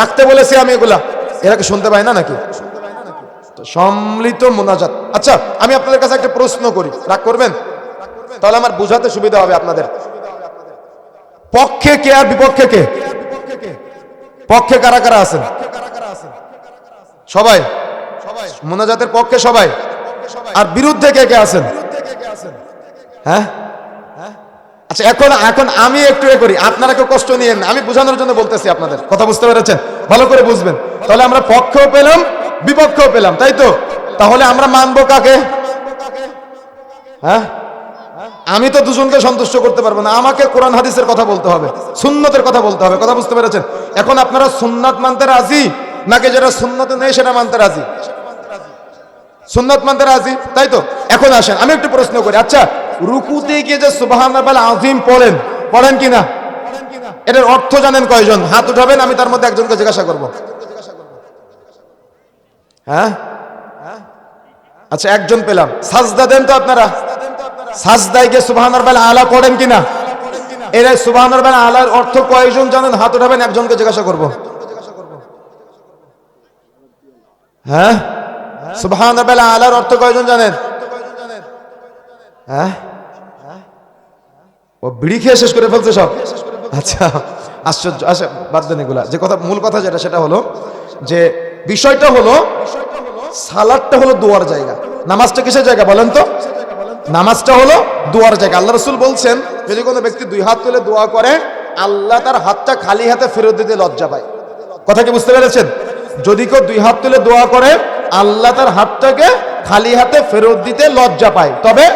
রাখতে বলেছি আমি এগুলা। এরা কি শুনতে পায় না নাকি? সম্মিলিত মোনাজাত। আচ্ছা আমি আপনাদের কাছে একটা প্রশ্ন করি। রাগ করবেন? তাহলে আমার বুঝাতে সুবিধা হবে আপনাদের। পক্ষে কে আর বিপক্ষে কে? পক্ষে কারা কারা আছেন? সবাই? মোনাজাতের পক্ষে সবাই? আর বিরুদ্ধে কে কে আছেন? হ্যাঁ হ্যাঁ? আচ্ছা এখন এখন আমি একটু এ করি। আপনারা কেউ কষ্ট নিয়েন না। আমি বোঝানোর জন্য বলতেছি আপনাদের। কথা বুঝতে পেরেছেন? ভালো করে বুঝবেন। তাহলে আমরা পক্ষও পেলাম, বিপক্ষও পেলাম, তাই তো? তাহলে আমরা মানবো কাকে? হ্যাঁ? আমি তো দুজনকে সন্তুষ্ট করতে পারব না। আমাকে কোরআন, হাদিসের কথা বলতে হবে। সুন্নতের কথা বলতে হবে। কথা বুঝতে পেরেছেন? এখন আপনারা সুন্নাত মানতে রাজি? নাকি যেটা সুন্নতে নেই, সেটা মানতে রাজি? সুন্নত মানতে রাজি, তাই তো? এখন আসেন। আমি একটু প্রশ্ন করি। আচ্ছা রুকুতে গিয়ে যে সুবাহান আজিম পড়েন পড়েন কিনা? এটার অর্থ জানেন কয়জন? হাত উঠাবেন, আমি তার মধ্যে একজনকে জিজ্ঞাসা করব। হ্যাঁ? আচ্ছা একজন পেলাম। সাজদা দেন তো আপনারা। সাজদায় গিয়ে সুবাহান আলা পড়েন কিনা? এরা সুবাহান আলার অর্থ কয়জন জানেন? হাত উঠাবেন, একজনকে জিজ্ঞাসা করব। হ্যাঁ? সুবহান রাব্বিল আলার অর্থ কয়জন জানেন? হ্যাঁ? ও বিড়ি খেয়ে শেষ করে ফেলছে সব? আচ্ছা আশ্চর্য আচ্ছা বাদ যে কথা, মূল কথা যেটা, সেটা হলো যে বিষয়টা হলো, সালাদটা হলো দোয়ার জায়গা। নামাজটা কিসের জায়গা বলেন তো? নামাজটা হলো দোয়ার জায়গা। আল্লাহ রসুল বলছেন, যদি কোনো ব্যক্তি দুই হাত তুলে দোয়া করে, আল্লাহ তার হাতটা খালি হাতে ফেরত দিতে লজ্জা পায়। কথা কি বুঝতে পেরেছেন? যদি কেউ দুই হাত তুলে দোয়া করে, আল্লাহ তার হাতটাকে খালি হাতে ফেরত দিতে লজ্জা পায়। তবে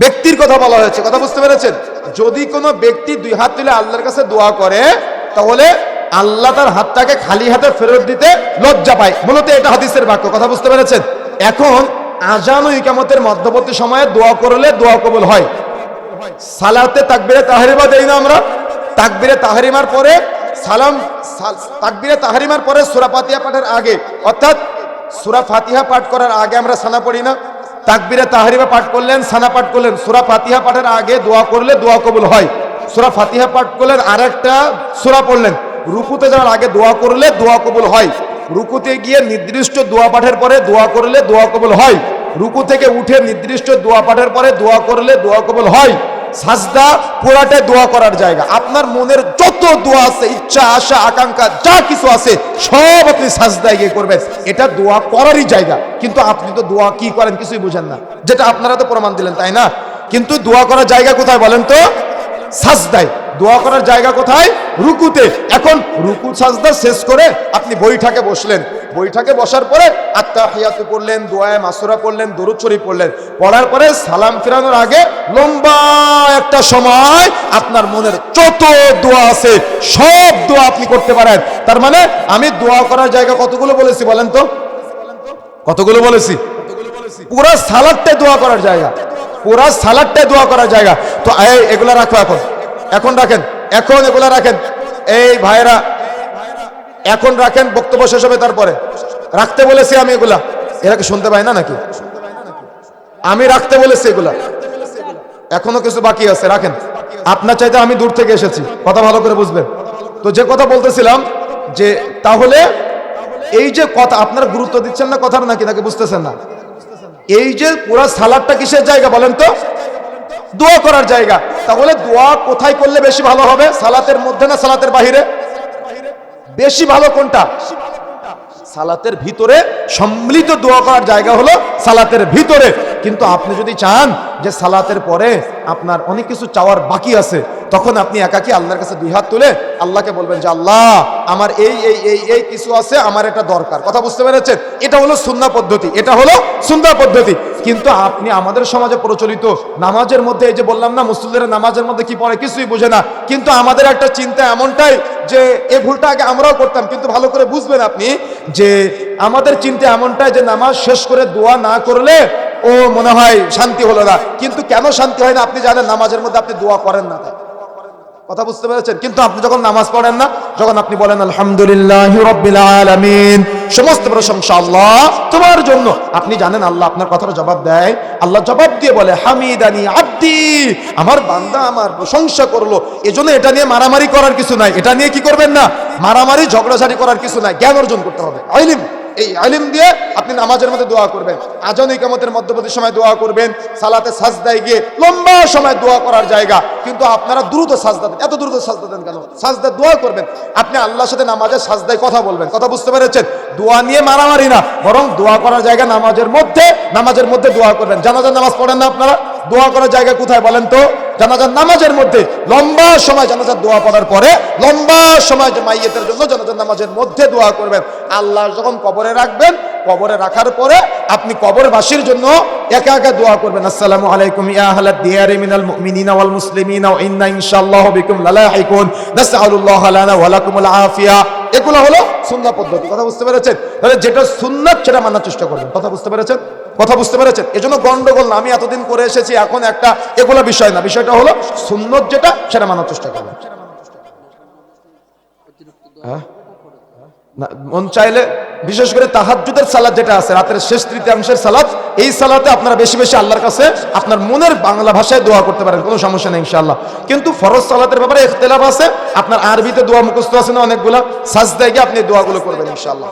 ব্যক্তির কথা বলা হয়েছে। কথা বুঝতে পেরেছেন? যদি কোনো ব্যক্তি দুই হাত তুলে আল্লাহর কাছে দোয়া করে, তাহলে আল্লাহ তার হাতটাকে খালি হাতে ফেরত দিতে লজ্জা পায়। মূলত এটা হাদিসের বাক্য। কথা বুঝতে পেরেছেন? এখন আজান ও ইকামতের মধ্যবর্তী সময়ে দোয়া করলে দোয়া কবুল হয়। সালাতে তাকবিরে তাহারিমা দেই না আমরা। তাকবিরে তাহারিমার পরে সালাম তাকবিরে তাহারিমার পরে সূরা ফাতিহা পাঠের আগে। অর্থাৎ সূরা ফাতিহা পাঠ করার আগে আমরা সানা পড়ি না। তাকবিরে তাহারিমা পাঠ করলেন, সানা পাঠ করলেন। সুরা ফাতিহা পাঠের আগে দোয়া করলে দোয়া কবুল হয়। সুরা ফাতিহা পাঠ করলেন আর একটা সুরা পড়লেন। রুকুতে যাওয়ার আগে দোয়া করলে দোয়া কবুল হয়। রুকুতে গিয়ে নির্দিষ্ট দোয়া পাঠের পরে দোয়া করলে দোয়া কবুল হয়। রুকু থেকে উঠে নির্দিষ্ট দোয়া পাঠের পরে দোয়া করলে দোয়া কবুল হয়। সাজদা পুরাটাই দোয়া করার জায়গা। আপনার মনের যত দোয়া আছে, ইচ্ছা, আশা, আকাঙ্ক্ষা, যা কিছু আছে, সব আপনি সাজদায় গিয়ে করবেন। এটা দোয়া করারই জায়গা। কিন্তু আপনি তো দোয়া কি করেন কিছুই বুঝেন না। যেটা আপনারা তো প্রমাণ দিলেন, তাই না? কিন্তু দোয়া করার জায়গা কোথায় বলেন তো? সাজদায়। দোয়া করার জায়গা কোথায়? রুকুতে। এখন রুকু, সাজদা শেষ করে আপনি বইটাকে বসলেন। বইটাকে বসার পরে আত্মা আত্মাহিয়াতু পড়লেন, দোয়ায় মাসুরা পড়লেন, দরুদ পড়লেন। পড়ার পরে সালাম ফিরানোর আগে লম্বা একটা সময় আপনার মনের যত দোয়া আছে, সব দোয়া আপনি করতে পারেন। তার মানে আমি দোয়া করার জায়গা কতগুলো বলেছি বলেন তো? কতগুলো বলেছি? পুরা সালাদটাই দোয়া করার জায়গা। পুরা সালাদটাই দোয়া করার জায়গা। তো এই, এগুলা রাখো এখন। এখন রাখেন। এখন এগুলা রাখেন। এই ভাইরা এখন রাখেন, বক্তব্য শেষ হবে তারপরে। রাখতে বলেছি আমি এগুলা। এরা কি শুনতে পায় না নাকি? আমি রাখতে বলেছি এগুলা। এখনও কিছু বাকি আছে, রাখেন। আপনার চাইতে আমি দূর থেকে এসেছি। কথা ভালো করে বুঝবেন। তো যে কথা বলতেছিলাম, যে তাহলে এই যে কথা, আপনারা গুরুত্ব দিচ্ছেন না কথার নাকি? নাকি বুঝতেছেন না? এই যে পুরা সালাদটা কিসের জায়গা বলেন তো? দোয়া করার জায়গা। তাহলে দোয়া কোথায় করলে বেশি ভালো হবে? সালাতের মধ্যে না সালাতের বাহিরে? বেশি ভালো কোনটা? সালাতের ভিতরে সম্মিলিত দোয়া করার জায়গা হলো সালাতের ভিতরে। কিন্তু আপনি যদি চান যে সালাতের পরে আপনার অনেক কিছু চাওয়ার বাকি আছে তখন আপনি একাকি আল্লাহর কাছে দুই হাত তুলে আল্লাহকে বলবেন যে, আল্লাহ, আমার এই এই এই এই কিছু আছে, আমার এটা দরকার। কথা বুঝতে পেরেছেন? এটা হলো সুন্দর পদ্ধতি, এটা হলো সুন্দর পদ্ধতি। কিন্তু আপনি আমাদের সমাজে প্রচলিত নামাজের মধ্যে, এই যে বললাম না মুসলিমদের নামাজের মধ্যে কি পড়ে কিছুই বুঝে না। কিন্তু আমাদের একটা চিন্তা এমনটাই যে, এই ভুলটা আগে আমরাও করতাম, কিন্তু ভালো করে বুঝবেন আপনি যে, আমাদের চিন্তা এমনটাই যে, নামাজ শেষ করে দোয়া না করলে, ও মনে হয় শান্তি হলো না। কিন্তু কেন শান্তি হয় না? আপনি জানেন, নামাজের মধ্যে আপনি দোয়া করেন না তাই। কথা বুঝতে পেরেছেন? কিন্তু আপনি যখন নামাজ পড়েন না, যখন আপনি বলেন, আলহামদুলিল্লাহ রব্বিল সমস্ত প্রশংসা আল্লাহ। তোমার জন্য। আপনি জানেন আল্লাহ আপনার কথার জবাব দেয়। আল্লাহ জবাব দিয়ে বলে, হামিদানি আব্দি আমার বান্দা আমার প্রশংসা করল। এজন্য এটা নিয়ে মারামারি করার কিছু নাই। এটা নিয়ে কি করবেন না? মারামারি ঝগড়াঝাড়ি করার কিছু নাই। জ্ঞান অর্জন করতে হবে। আইলিম। এই আলিম দিয়ে আপনি নামাজের মধ্যে দোয়া করবেন। আজান ইকামতের মধ্যবর্তী সময় দোয়া করবেন, সালাতে সাজদায় গিয়ে লম্বা সময় দোয়া করার জায়গা। কিন্তু আপনারা দ্রুত সাজদা দেন। এত দ্রুত সাজদা দেন কেন? সাজদা দোয়া করবেন। আপনি আল্লাহর সাথে নামাজের সাজদায় কথা বলবেন। কথা বুঝতে পেরেছেন? দোয়া নিয়ে মারামারি না, বরং দোয়া করার জায়গা নামাজের মধ্যে নামাজের মধ্যে দোয়া করবেন। জানাজার নামাজ পড়েন না আপনারা? দোয়া করার জায়গা কোথায় বলেন তো? জানাজার নামাজের মধ্যে লম্বা সময় জানাজার দোয়া করার পরে লম্বা সময় মাইয়েতের জন্য জানাজার নামাজের মধ্যে দোয়া করবেন। আল্লাহ যখন কবরে রাখবেন, কবরে রাখার পরে আপনি কবরবাসীর জন্য একা একা দোয়া করবেন। আসসালামু আলাইকুম ইয়া আহলাদ দিয়ারি মিনাল মুমিনিনা ওয়াল মুসলিমিনা ওয়া ইন্না ইনশাআল্লাহু বিকুম লালাহিকুন। নাসআলুল্লাহ লানা ওয়া লাকুমুল আফিয়া। এগুলো হলো সুন্নাহ পদ্ধতি। কথা বুঝতে পেরেছেন? তাহলে যেটা সুন্নাত সেটা মানার চেষ্টা করবেন। কথা বুঝতে পেরেছেন? কথা বুঝতে পেরেছেন? এজন্য গন্ডগোল না, আমি এতদিন করে এসেছি, এখন একটা এগুলো বিষয় না। বিষয়টা হলো, সুন্নত যেটা, সেটা মানার চেষ্টা করবেন। হ্যাঁ? মন চাইলে, বিশেষ করে তাহাজ্জুদের সালাদ যেটা আছে, রাতের শেষ তৃতীয়াংশের সালাদ, এই সালাতে আপনারা বেশি বেশি আল্লাহর কাছে আপনার মনের বাংলা ভাষায় দোয়া করতে পারেন, কোনো সমস্যা নেই, ইনশাআল্লাহ। কিন্তু ফরজ সালাতের ব্যাপারে ইখতিলাফ আছে, আপনার আরবিতে দোয়া মুখস্থ আছে না অনেকগুলা, সাজদায় গিয়ে আপনি দোয়াগুলো করবেন, ইনশাআল্লাহ।